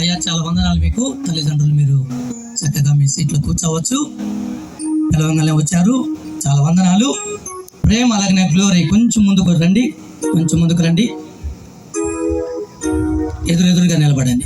అయ్యా చాలా వందనాలు మీకు. తల్లిదండ్రులు మీరు చక్కగా మీ సీట్లో కూర్చోవచ్చు. పిలవంగానే వచ్చారు. చాలా వందనాలు. ప్రేమ అలాగే గ్లోరీ కొంచెం ముందుకు రండి. కొంచెం ముందుకు రండి. ఎదురెదురుగా నిలబడండి.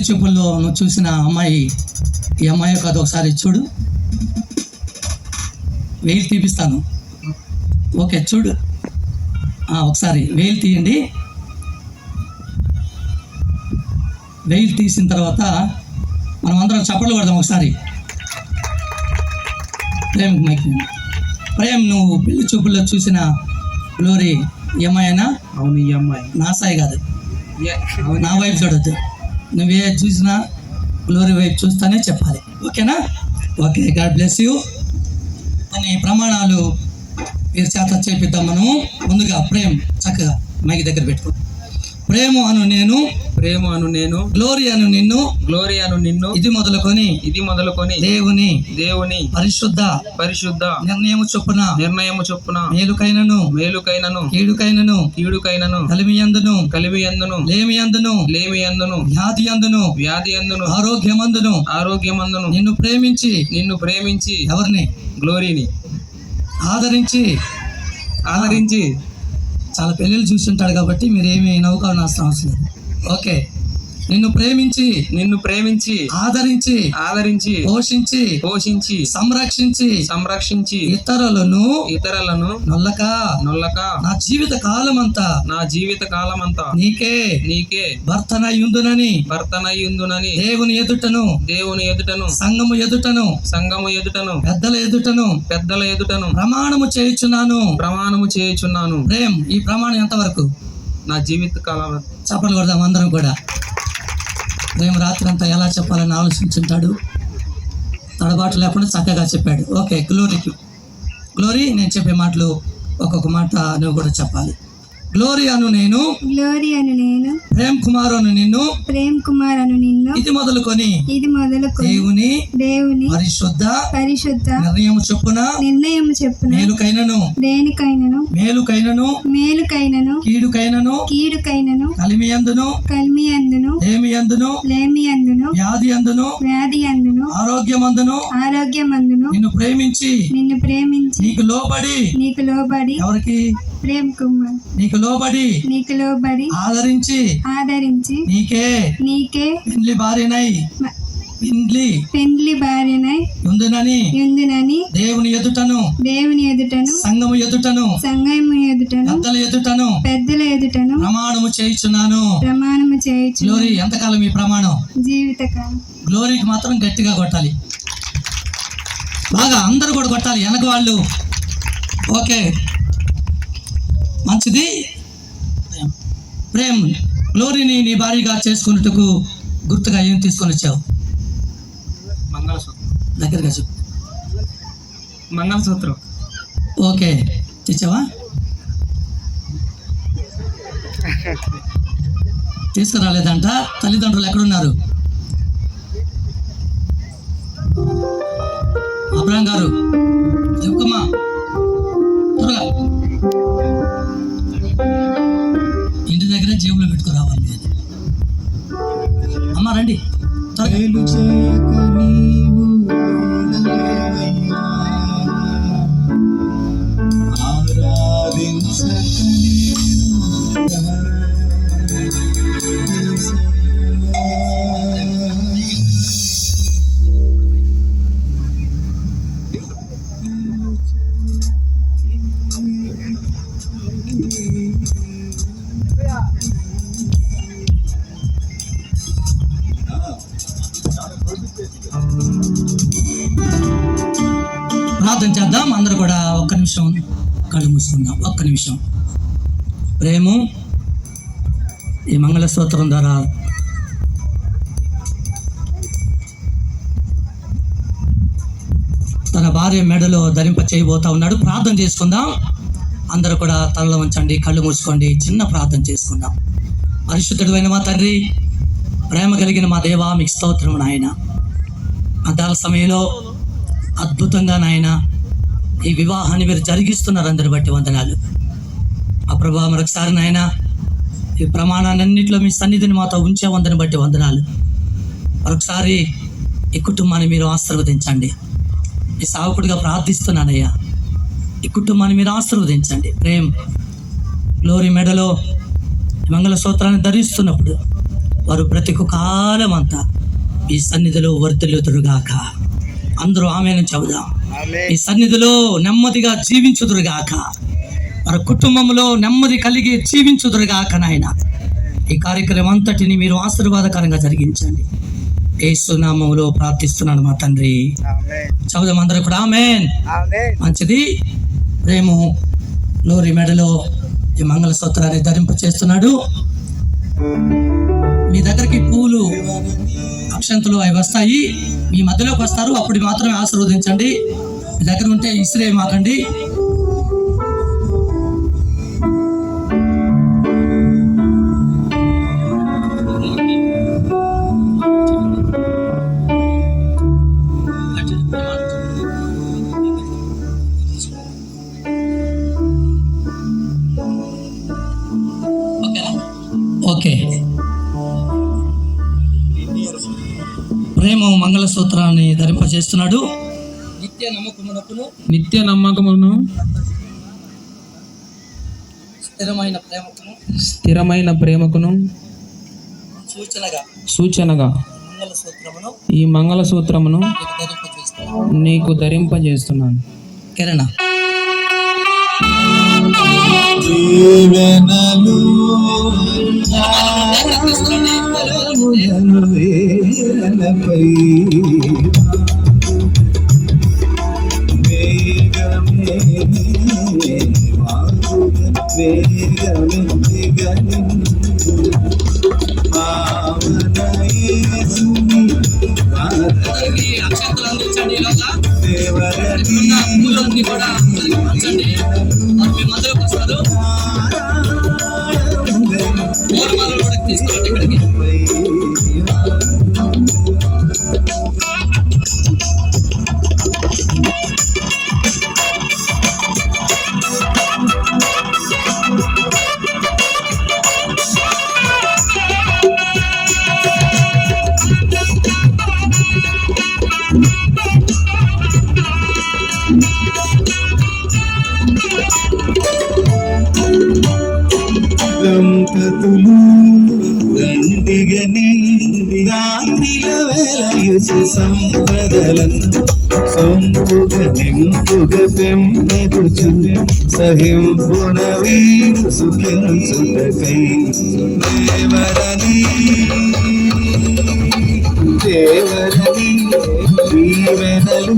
పెళ్ళి చూపుల్లో నువ్వు చూసిన అమ్మాయి ఈ అమ్మాయి కాదు ఒకసారి చూడు. వేలు తీపిస్తాను. ఓకే చూడు. ఒకసారి వేలు తీయండి. వేలు తీసిన తర్వాత మనం అందరం చప్పట్లు కొడదాం ఒకసారి. ప్రేమ్ మైక్. ప్రేమ్ నువ్వు పెళ్ళి చూపుల్లో చూసిన గ్లోరీ ఈ అమ్మాయినా అవును ఈ అమ్మాయి. నా సాయి కాదు. నా వైపు చూడొద్దు. నువ్వే చూసినా గ్లోరీ వైపు చూస్తానే చెప్పాలి. ఓకేనా? ఓకే గాడ్ బ్లెస్ యూ కొన్ని ప్రమాణాలు మీరు చేత చేపిద్దాం మనము. ముందుగా ప్రేమ్ చక్కగా మైకి దగ్గర పెట్టుకో. ప్రేమ అను నేను ప్రేమ అను నేను గ్లోరీ అను నిన్ను గ్లోరీ అను నిన్ను ఇది మొదలుకొని ఇది మొదలుకొని దేవుని దేవుని పరిశుద్ధ పరిశుద్ధ నిర్ణయము చొప్పున నిర్ణయము చొప్పున మేలుకైనను మేలుకైనను కీడుకైనను కీడుకైనను కలిమి అందును కలిమి అందును లేమి అందును లేమి అందును వ్యాధి అందును వ్యాధి అందును ఆరోగ్యమందును ఆరోగ్యమందును నిన్ను ప్రేమించి నిన్ను ప్రేమించి ఎవరిని గ్లోరీని ఆదరించి ఆదరించి చాలా పెళ్ళిళ్ళు చూస్తుంటాడు కాబట్టి మీరు ఏమి నవ్వుకోవాల్సిన అవసరం లేదు. ఓకే. నిన్ను ప్రేమించి నిన్ను ప్రేమించి ఆదరించి ఆదరించి పోషించి పోషించి సంరక్షించి సంరక్షించి ఇతరులను ఇతరులను నొల్లక. నొల్లక. నా జీవిత కాలమంతా నా జీవిత కాలమంతా నీకే నీకే భర్తనయ్యుందునని భర్తనయ్యుందునని దేవుని ఎదుటను దేవుని ఎదుటను సంఘము ఎదుటను సంఘము ఎదుటను పెద్దల ఎదుటను పెద్దల ఎదుటను ప్రమాణము చేయుచున్నాను. ప్రమాణము చేయుచున్నాను. ప్రేమ్ ఈ ప్రమాణం ఎంతవరకు? నా జీవిత కాలం చప్పట్లు కొడదాం అందరం కూడా. మేము రాత్రి అంతా ఎలా చెప్పాలని ఆలోచించుంటాడు? తడబాటు లేకుండా చక్కగా చెప్పాడు. ఓకే గ్లోరీకి గ్లోరీ నేను చెప్పే మాటలు ఒక్కొక్క మాట నువ్వు కూడా చెప్పాలి. గ్లోరీ అను నేను గ్లోరీ అను నేను ప్రేమ్ కుమార్ అను నిన్ను ప్రేమ్ కుమార్ అను నిన్ను ఇది మొదలుకొని ఇది మొదలుకొని దేవుని దేవుని పరిశుద్ధ పరిశుద్ధ నిర్ణయం చొప్పున నిర్ణయం చెప్పున మేలుకైనను దేనికైనను మేలుకైనను మేలుకైనను కీడుకైనను కీడుకైనను కలిమి అందును కలిమి అందును లేమి అందును లేమి అందును వ్యాధి అందును వ్యాధి అందును ఆరోగ్యమందును ఆరోగ్యమందును నిన్ను ప్రేమించి నిన్ను ప్రేమించి నీకు లోబడి నీకు లోబడి ఎవరికి? ప్రేమ్ కుమార్ నీకు లోబడి నీకు లోబడి ఆదరించి ఆదరించి నీకే నీకే పెండ్లి భార్యనై పెండ్లి పెండ్లి భార్యనై ఉందునని యుందునని దేవుని ఎదుటను దేవుని ఎదుటను సంఘము ఎదుటను సంగము ఎదుటను పెద్దల ఎదుటను పెద్దల ఎదుటను ప్రమాణము చేయుచున్నాను. ప్రమాణము చేయొచ్చు గ్లోరీ ఎంతకాలం ఈ ప్రమాణం? జీవితకాలం. గ్లోరీకి మాత్రం గట్టిగా కొట్టాలి. బాగా అందరూ కూడా కొట్టాలి వెనక వాళ్ళు. ఓకే. మంచిది? ప్రేమ్. గ్లోరీని నీ భారీగా చేసుకున్నట్టుకు గుర్తుగా ఏం తీసుకొని వచ్చావు? మంగళసూత్రం. దగ్గరగా చెప్పు. మంగళసూత్రం. ఓకే. తెచ్చావా? తీసుకురాలేదంట. తల్లిదండ్రులు ఎక్కడున్నారు? అబ్రాం గారు చెప్పుకమ్మా రండి. కళ్ళు ఒక్క నిమిషం. ప్రేము ఈ మంగళ స్తోత్రం ద్వారా తన భార్య మెడలో ధరింప చేయబోతా ఉన్నాడు. ప్రార్థన చేసుకుందాం. అందరూ కూడా తలలో ఉంచండి కళ్ళు మూసుకోండి. చిన్న ప్రార్థన చేసుకుందాం. పరిశుద్ధుడైన మా తండ్రి ప్రేమ కలిగిన మా దేవా మీకు స్తోత్రం నాయన. అదాల సమయంలో అద్భుతంగా నాయన ఈ వివాహాన్ని మీరు జరిగిస్తున్నారు అందరి బట్టి వందనాలు. ఆ ప్రభా మరొకసారి నాయన ఈ ప్రమాణాలన్నింటిలో మీ సన్నిధిని మాతో ఉంచే వందని బట్టి వందనాలు. మరొకసారి ఈ కుటుంబాన్ని మీరు ఆశీర్వదించండి. ఈ సావకుడిగా ప్రార్థిస్తున్నానయ్యా. ఈ కుటుంబాన్ని మీరు ఆశీర్వదించండి. ప్రేమ్ గ్లోరీ మెడలో మంగళ సూత్రాన్ని ధరిస్తున్నప్పుడు వారు ప్రతి కాలం అంతా ఈ సన్నిధిలో వర్తిల్లుతురుగాక అందరూ ఆమెను చెబుదాం. ఈ సన్నిధిలో నెమ్మదిగా జీవించుదురుగాక. వారి కుటుంబంలో నెమ్మది కలిగి జీవించుదురుగాక నాయన. ఈ కార్యక్రమం అంతటిని మీరు ఆశీర్వాదకరంగా జరిగించండి. ఏసునామంలో ప్రార్థిస్తున్నాను మా తండ్రి. చదువు అందరూ కూడా ఆమెన్. మంచిది. ప్రేము లోరి మెడలో ఈ మంగళ సూత్రాన్ని ధరింప చేస్తున్నాడు. మీ దగ్గరికి పూలు అక్షంతులు అవి వస్తాయి. మీ మధ్యలోకి వస్తారు. అప్పుడు మాత్రమే ఆశీర్వదించండి. దగ్గర ఉంటే ఇస్రే మాకండి. ఓకే. ప్రేమ మంగళసూత్రాన్ని ధరింపజేస్తున్నాడు. నిత్య నమ్మకమునకును నిత్య నమ్మకమును స్థిరమైన ప్రేమకును స్థిరమైన ప్రేమకును సూచనగా సూచనగా మంగళసూత్రమును ఈ మంగళసూత్రమును నీకు ధరింపజేస్తున్నాను. నీకు ధరింపజేస్తున్నాను. కిరణ. జీవనలు వాగుగా పావనయేసుని అక్షంతలు అందించండి ఈలోగా. దేవరని కూడా మీ మధ్యలోకి దంపతులు దండిగని రాత్రిల వేలయుసు సంపదలను సొంపుగ నింపుగ పెంపెదుచు సహింపున వీరు సుఖించుటకై దేవరని దేవరని దీవెనలు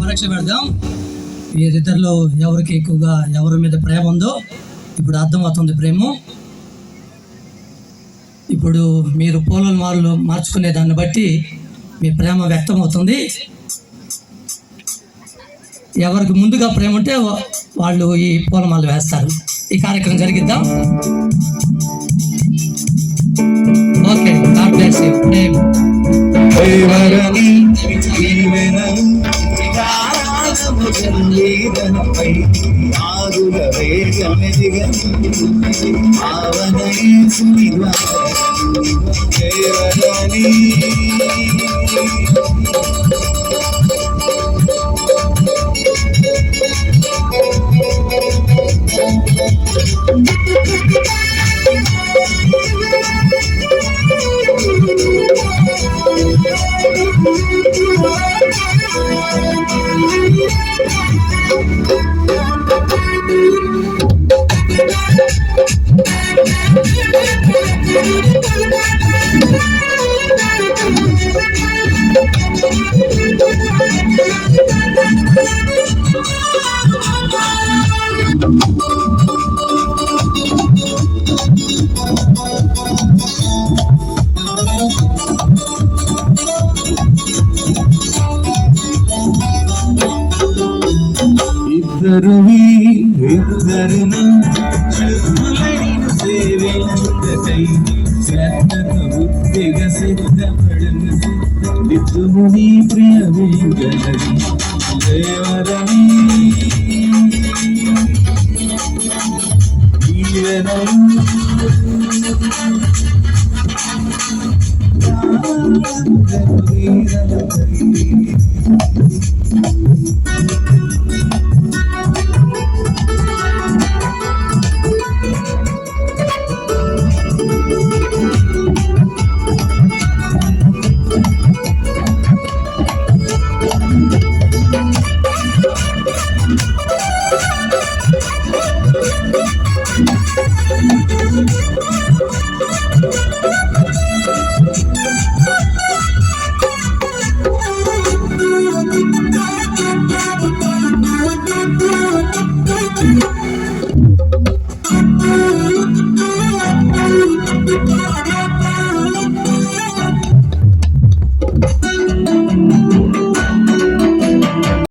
పరీక్ష పెడదాం. వీరిద్దరిలో ఎవరికి ఎక్కువగా ఎవరి మీద ప్రేమ ఉందో ఇప్పుడు అర్థమవుతుంది ప్రేమ. ఇప్పుడు మీరు పూల మారులు మార్చుకునే దాన్ని బట్టి మీ ప్రేమ వ్యక్తం అవుతుంది ఎవరికి ముందుగా ప్రేమ ఉంటే వాళ్ళు ఈ పూలమాలు వేస్తారు. ఈ కార్యక్రమం జరిగిద్దాం. Okay god bless you. ప్రేమ. దేవరని దీవెనలు ఆరుల వేగమెదిగని పావనయేసుని ద్వారా శ్రద్ధతో బుద్ధిగా సిద్ధపడను నిత్యము నీ ప్రియ వేగలది దేవరని దీవెనలు